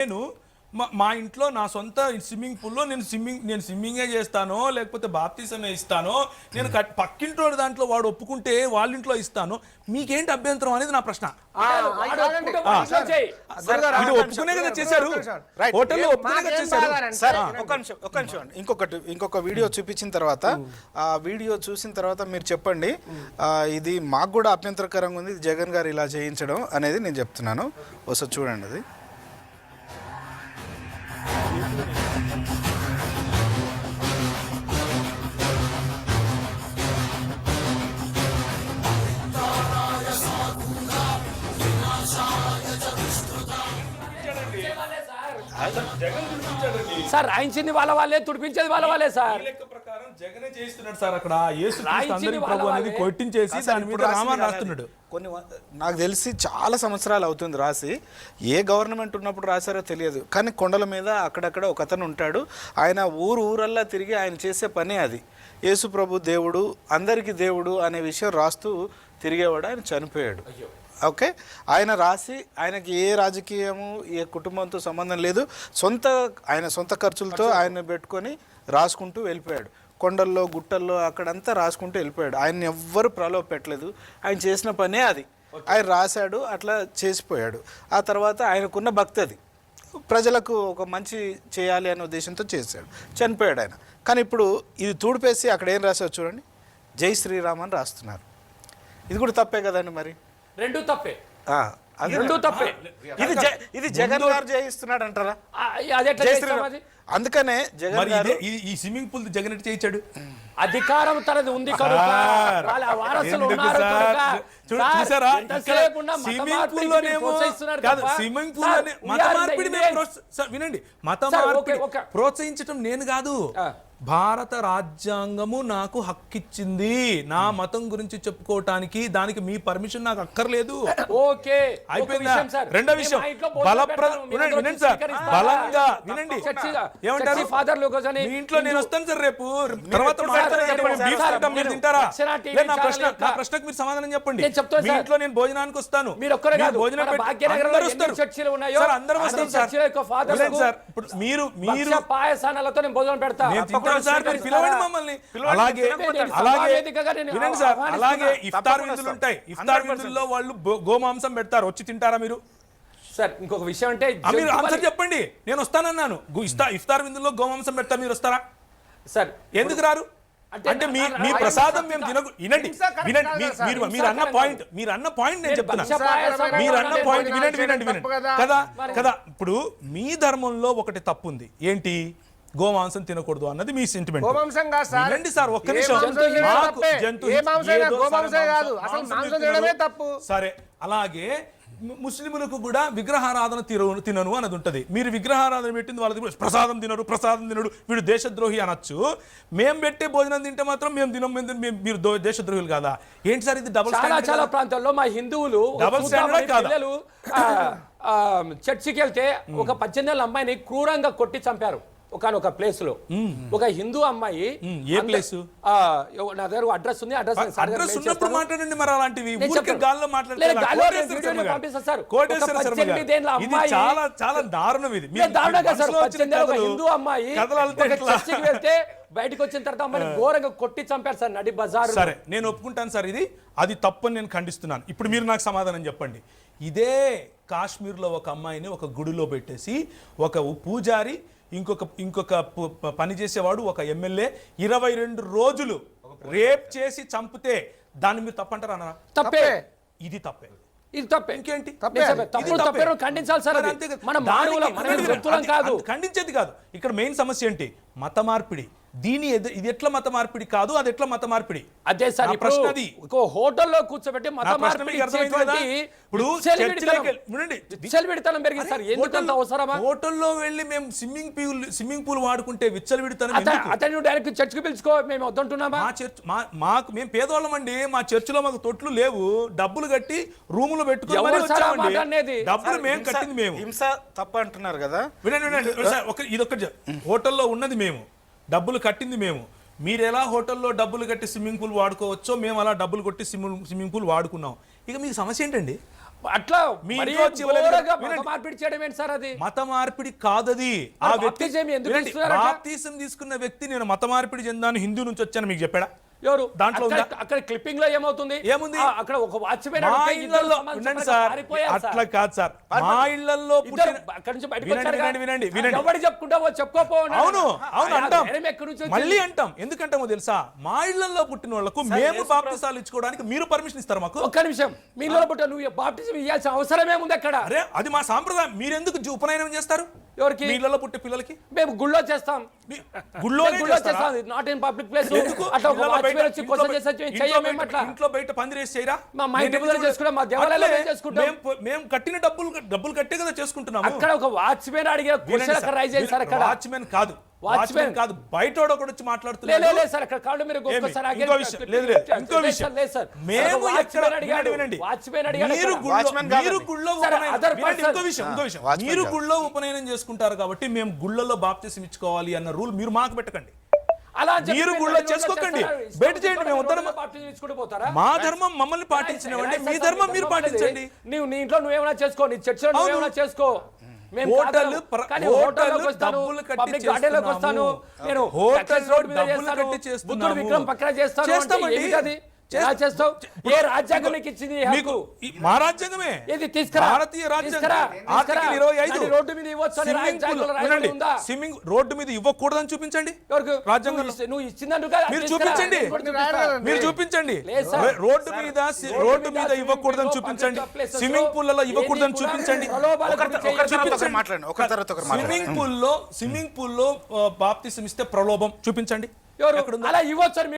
నేను మా మా ఇంట్లో నా సొంత స్విమ్మింగ్ పూల్లో నేను స్విమ్మింగ్ నేను స్విమ్మింగే చేస్తానో లేకపోతే బాప్తీసమే ఇస్తానో నేను కట్- పక్కింటోడి దాంట్లో వాడు ఒప్పుకుంటే వాళ్ళ ఇంట్లో ఇస్తాను. మీకేంటి అభ్యంతరం అనేది నా ప్రశ్న. వాడు వాడి. ఇది ఒప్పుకునే కదా చేశారు. హోటల్లో ఒప్పుకునే కదా చేశారు. సార్ ఒక నిమిషం ఒక నిమిషం అండి. ఇంకొకటి ఇంకొక వీడియో చూపించిన తర్వాత ఆ వీడియో చూసిన తర్వాత మీరు చెప్పండి. ఇది మాకు కూడా అభ్యంతరకరంగా ఉంది. జగన్ గారు ఇలా చేయించడం అనేది నేను చెప్తున్నాను. ఒకసారి చూడండి అది. సార్ రాయించింది వాళ్ళ వాళ్ళే తుడిపించేది వాళ్ళ వాళ్ళే సార్. ఈ లెక్క ప్రకారం జగనే చేయిస్తున్నాడు సార్ అక్కడ. యేసు రాయించింది అందరి వాళ్ళ ప్రభు అనేది వాళ్ళే. కొట్టించేసి దాని మీద రామాన్ని రాస్తున్నాడు. కొన్ని నాకు తెలిసి చాలా సంవత్సరాలు అవుతుంది రాసి. ఏ గవర్నమెంట్ ఉన్నప్పుడు రాశారో తెలియదు. కానీ కొండల మీద అక్కడక్కడ ఒక అతను ఉంటాడు. ఆయన ఊరు ఊరల్లా తిరిగి ఆయన చేసే పనే అది. యేసు ప్రభు దేవుడు అందరికీ దేవుడు అనే విషయం రాస్తూ తిరిగేవాడు ఆయన చనిపోయాడు. ఓకే. ఆయన రాసి ఆయనకి ఏ రాజకీయము ఏ కుటుంబంతో సంబంధం లేదు. సొంత ఆయన సొంత ఖర్చులతో ఆయన పెట్టుకొని రాసుకుంటూ వెళ్ళిపోయాడు. కొండల్లో గుట్టల్లో అక్కడంతా రాసుకుంటూ వెళ్ళిపోయాడు. ఆయన ఎవ్వరు ప్రలోభ పెట్టలేదు. ఆయన చేసిన పనే అది. ఆయన రాశాడు అట్లా చేసిపోయాడు. ఆ తర్వాత ఆయనకున్న భక్తి అది. ప్రజలకు ఒక మంచి చేయాలి అనే ఉద్దేశంతో చేశాడు. చనిపోయాడు ఆయన. కానీ ఇప్పుడు ఇది తూడిపేసి అక్కడ ఏం రాశారు చూడండి. జై శ్రీరామ్ అని రాస్తున్నారు. ఇది కూడా తప్పే కదండి మరి? రెండు తప్పే. రెండు తప్పే. ఇది ఇది జగన్ గారు జయిస్తున్నాడు అంటారా అందుకనే జగన్ మరి గారు ఇదే ఈ- స్విమ్మింగ్ పూల్ జగన్ చేయించాడు అధికారం తనది ఉంది కనుక వాళ్ళ వారసులు ఉన్నారు చూసారా? స్విమ్మింగ్ పూల్ లోనేమో కాదు స్విమ్మింగ్లోనే మత మార్పిడి వినండి. మత మార్పిడి. ప్రోత్సహించడం నేను కాదు. ఆ. భారత రాజ్యాంగము నాకు హక్కిచ్చింది. నా మతం గురించి చెప్పుకోవటానికి దానికి మీ పర్మిషన్ నాకు అక్కర్లేదు. ఓకే. అయిపోయిందా. రెండో విషయం. మా ఇంట్లో భోజనం బలప్ర పెడతాము. మీరు వినండి సార్? బలంగా వినండి. ఏమంటారు? ఒకసారి మీ ఇంట్లో నేను వస్తాను సార్ రేపు. తర్వాత మీరు తింటారా? నా ప్రశ్న నా ప్రశ్నకు మీరు సమాధానం చెప్పండి. మీ. ఇంట్లో నేను భోజనానికి వస్తాను. మీరు ఒక్కరే కాదు. భోజనం అందరూ వస్తారు. సార్ అందరూ వస్తారు సార్. మీరు మీరు పాయసానాలతో నేను భోజనం పెడతా. తింటాను సార్ మీరు? పిలవండి మమ్మల్ని. అలాగే అలాగే వినండి సార్. అలాగే ఇఫ్తార్ విందులు. ఉంటాయి ఇఫ్తార్ 100% విందుల్లో వాళ్ళు గోమాంసం పెడతారు. వచ్చి తింటారా మీరు? సార్ ఇంకొక విషయం అంటే మీరు ఆన్సర్ చెప్పండి. నేను వస్తానన్నాను. ఇఫ్తార్ విందుల్లో గోమాంసం పెడతారు మీరు వస్తారా? సార్ ఎందుకు రారు? అంటే మీ మీ ప్రసాదం మేము తినకు వినండి. వినండి. మీరు మీరు అన్న పాయింట్ మీరు అన్న పాయింట్ నేను నేను చెప్తున్నా. మీరు అన్న నేను పాయింట్ వినండి వినండి వినండి? కదా. కదా ఇప్పుడు మీ ధర్మంలో ఒకటి తప్పు ఉంది ఏంటి? గోమాంసం తినకూడదు అన్నది మీ సెంటిమెంట్ గోమాంసం కాదు సార్. వినండి సార్ ఒక్క నిమిషం మాకు. జంతు కాదు. అసలు మాంసం. తినడమే తప్పు. సరే అలాగే ము- ముస్లింలకు కూడా విగ్రహారాధన తిరు తినను అన్నది ఉంటది మీరు విగ్రహారాధన పెట్టింది వాళ్ళది ప్రసాదం తినరు ప్రసాదం తినడు వీడు దేశద్రోహి అనొచ్చు మేము పెట్టే భోజనం తింటే మాత్రం మేము తినం మేము మేము- మీరు దేశద్రోహులు కాదా ఏంటి సార్ ఇది డబుల్ చాలా స్టాండర్డ్ చాలా? ప్రాంతాల్లో మా హిందువులు చూద్దామని standard కాదా? చర్చికి వెళ్తే ఒక పద్దెనిమిది అమ్మాయిని క్రూరంగా కొట్టి చంపారు ఒకనొక ప్లేస్లో ఒక హిందూ అమ్మాయి ఏ ఎవ- నా దగ్గర అడ్రస్ ఉంది అడ్రస్ అడ్రస్ ఉన్నప్పుడు మాట్లాడండి మరి అలాంటివి. గాల్లో లేదు, మాట్లాడతారు గాల్లో నేను వీడియోని పంపిస్తా సార్. కోటేశ్వర ఒక శర్మ గారు. పద్దెనిమిదేళ్ళ ఇది అమ్మాయి- చాలా చాలా దారుణం ఇది. హిందూ అమ్మాయి వెళ్తే బయటకు వచ్చిన తర్వాత అమ్మాయిని ఘోరంగా కొట్టి చంపారు సార్ నడి బజార్ సరే నేను ఒప్పుకుంటాను సార్ ఇది. అది తప్పని నేను ఖండిస్తున్నాను. ఇప్పుడు మీరు నాకు సమాధానం చెప్పండి. ఇదే కాశ్మీర్లో ఒక అమ్మాయిని ఒక గుడిలో పెట్టేసి ఒక పూజారి ఇంకొక ఇంకొక పని చేసేవాడు ఒక ఎమ్మెల్యే ఇరవై రెండు రోజులు రేప్ చేసి చంపితే దాన్ని మీరు తప్పంటారా అన్నారా తప్పే. ఇది తప్పే. ఇది తప్పే. ఇంకేంటి? తప్పే. తప్పేరో ఖండించాలి సార్. మనం మానవులం, కాదు. ఖండించేది కాదు. ఇక్కడ మెయిన్ సమస్య ఏంటి? మత మార్పిడి దీని ఇది ఎట్లా మత మార్పిడి కాదు అది ఎట్లా మత మార్పిడి అదే సార్ ప్రశ్న అది. హోటల్లో కూర్చోబెట్టి మత మార్పిడి ఇప్పుడు విచ్చలవిడితనం- పెరిగింది సార్ అవసరమా? హోటల్లో వెళ్ళి మేము స్విమ్మింగ్ పూల్ స్విమ్మింగ్ పూల్ వాడుకుంటే విచ్చలవిడితనం అతను డైరెక్ట్ చర్చికి పిలుచుకో మేము వద్దంటున్నామా? మా చర్చ్ మా మాకు మేము పేదవాళ్ళం అండి మా చర్చిలో మాకు తొట్లు లేవు డబ్బులు కట్టి రూములు పెట్టుకుని? డబ్బులు మేము కట్టింది మేము. హింస తప్ప అంటున్నారు కదా. వినండి వినండి సార్, ఒక ఇది ఒకటి హోటల్లో ఉన్నది మేము డబ్బులు కట్టింది మేము. మీరు ఎలా హోటల్లో డబ్బులు కట్టి స్విమ్మింగ్ పూల్ వాడుకోవచ్చో మేము అలా డబ్బులు కొట్టి స్విమ్మింగ్ స్విమ్మింగ్ పూల్ వాడుకున్నాం. ఇక మీకు సమస్య ఏంటండి? అట్లా మార్పిడి చేయడం ఏంటి సార్ అది? మత మార్పిడి కాదది. ఆ వ్యక్తి తీసుకున్న వ్యక్తి నేను మత మార్పిడి చెందాను హిందూ నుంచి వచ్చాను మీకు చెప్పాడా? ఎవరు దాంట్లో అక్కడ- క్లిప్పింగ్లో ఏమవుతుంది ఏముంది? అక్కడ ఒక వాచ్మెన్ సమానంగా సార్. అట్లా కాదు సార్ మా ఇళ్ళలో అక్కడి నుంచి బయటకు వినండి. వినండి, వినండి. ఎవడు చెప్పుకుంటావో చెప్పుకోపో. అవును అవును అంటాం? మళ్ళీ అంటాం ఎందుకంటామో తెలుసా మా ఇళ్ళలో పుట్టిన వాళ్ళకు మేము బాప్తిసాలు ఇచ్చుకోవడానికి మీరు పర్మిషన్ ఇస్తారు మాకు ఒక్క నిమిషం మీ పుట్ట నువ్వు బాప్టిజం ఇవ్వాల్సిన అవసరం ఏముంది అక్కడ అరే అది మా సాంప్రదాయం మీరెందుకు జు- ఉపనయనం చేస్తారు ఎవరికి? మీ ఇళ్ళలో పుట్టే పిల్లలకి మేము గుళ్ళో చేస్తాం గుళ్ళో చేస్తారా? చేస్తాం నాట్ ఇన్ పబ్లిక్ ప్లేస్? అట్లా ఒక వాచ్మెన్ వచ్చి ఇంట్లో బయట- అట్లా ఇంట్లో పందిరేసి చేయరా మా- మా ఇంటి ముందర చేసుకుంటాం, మా దేవాలయాల్లో అట్లే మేము చేసుకుంటాం. కట్టిన డబ్బులు డబ్బులు కట్టే కదా చేసుకుంటున్నాము అక్కడ ఒక వాచ్మెన్ క్వశ్చన్ అక్కడ రైజ్ అయింది సార్ అక్కడ వాచ్మెన్ కాదు. వాచ్మెన్ కాదు బయట ఒకడు వచ్చి లే, మాట్లాడుతున్నాడు లే, లే సార్ అక్కడ కాళ్ళు మీరు? ఒక్కసారి. ఇంకో విషయం లేదు లేదు ఇంకో లేదు విషయం సార్, లేదు సార్. మేము ఒక ఎక్కడ వాచ్మెన్ అడిగాడు. వినండి, వినండి. వాచ్మెన్ అడిగాడు మీరు అక్కడ. గుళ్ళో మీరు ఉపనయనం- other వినండి, ఇంకో person. విషయం ఇంకో విషయం వాచ్మెన్ మీరు కాదు. గుళ్ళో ఉపనయనం చేసుకుంటారు కాబట్టి మేము గుళ్ళలో బాప్తిసం ఇచ్చుకోవాలి అన్న రూల్ మీరు మాకు పెట్టకండి అలా మీరు గుళ్ళో చేసుకోకండి. బయట చేయండి, మేము? మా ధర్మం మమ్మల్ని పాటించినవండి మీ ధర్మం మీరు పాటించండి నువ్వు నీ ఇంట్లో నువ్వేమైనా చేసుకో నీ చర్చిలో. నువ్వేమైనా చేసుకో నేను హోటల్ రోడ్ మీద చేస్తాను. బుద్ధుడి విగ్రహం పక్కన చేస్తాను చేస్తామండి. చేస్తావు ఏ రాజ్యాంగం నీకు ఇచ్చింది ఈ మీకు హక్కు? ఈ- మా రాజ్యాంగమే. ఏది తీసుకురా. భారతీయ రాజ్యాంగం. ఇరవై ఐదు. రోడ్డు మీద ఇవ్వచ్చు స్విమ్మింగ్ పూల్? స్విమ్మింగ్ రోడ్డు మీద ఇవ్వకూడదని చూపించండి. ఎవరికి? రాజ్యాంగంలో. నువ్వు మీరు. చూపించండి. మీరు చూపించండి. రోడ్డు మీద రోడ్డు మీద స్విమ్మింగ్ ఇవ్వకూడదని చూపించండి. స్విమ్మింగ్ పూల్లలో ఇవ్వకూడదని ఏది కూడా చూపించండి. తర్వాత ఒకరు మాట్లాడండి. స్విమ్మింగ్ పూల్లో స్విమ్మింగ్ పూల్లో బాప్తిసం ఇస్తే ప్రలోభం చూపించండి? అలా ఇవ్వచ్చు